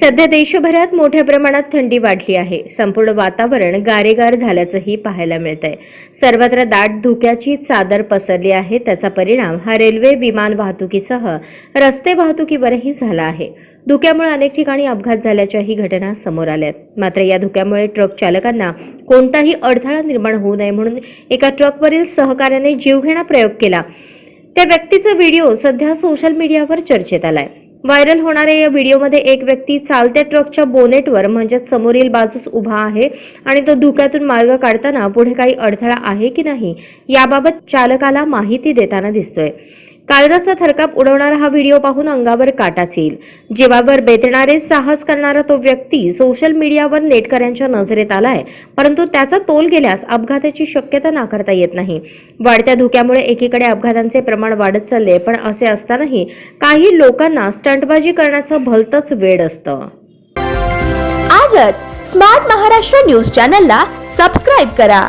सध्या देशभरात मोठ्या प्रमाणात थंडी वाढली आहे. संपूर्ण वातावरण गारेगार झाल्याचंही पाहायला मिळतंय. सर्वत्र दाट धुक्याची चादर पसरली आहे. त्याचा परिणाम हा रेल्वे विमान वाहतुकीसह रस्ते वाहतुकीवरही झाला आहे. धुक्यामुळे अनेक ठिकाणी अपघात झाल्याच्याही घटना समोर आल्यात. मात्र या धुक्यामुळे ट्रक चालकांना कोणताही अडथळा निर्माण होऊ नये म्हणून एका ट्रकवरील सहकार्याने जीवघेणा प्रयोग केला. त्या व्यक्तीचा व्हिडिओ सध्या सोशल मीडियावर चर्चेत आलाय. व्हायरल होणाऱ्या या व्हिडिओमध्ये एक व्यक्ती चालत्या ट्रकच्या बोनेटवर म्हणजेच समोरील बाजूस उभा आहे आणि तो धुक्यातून मार्ग काढताना पुढे काही अडथळा आहे की नाही याबाबत चालकाला माहिती देताना दिसतोय. काळजाचा थरकाप उडवणारा हा व्हिडिओ पाहून अंगावर काटाच येईल जीवावर बेतणारे साहस करणारा तो व्यक्ती सोशल मीडियावर नेटकऱ्यांच्या नजरेत आलाय परंतु त्याचा तोल गेल्यास अपघाताची शक्यता नाकारता येत नाही. वाढत्या धुक्यामुळे एकीकडे अपघातांचे प्रमाण वाढत चालले पण असे असतानाही काही लोकांना स्टंटबाजी करण्याचं भलतच वेड असतं. आजच स्मार्ट महाराष्ट्र न्यूज चॅनलला सबस्क्राईब करा.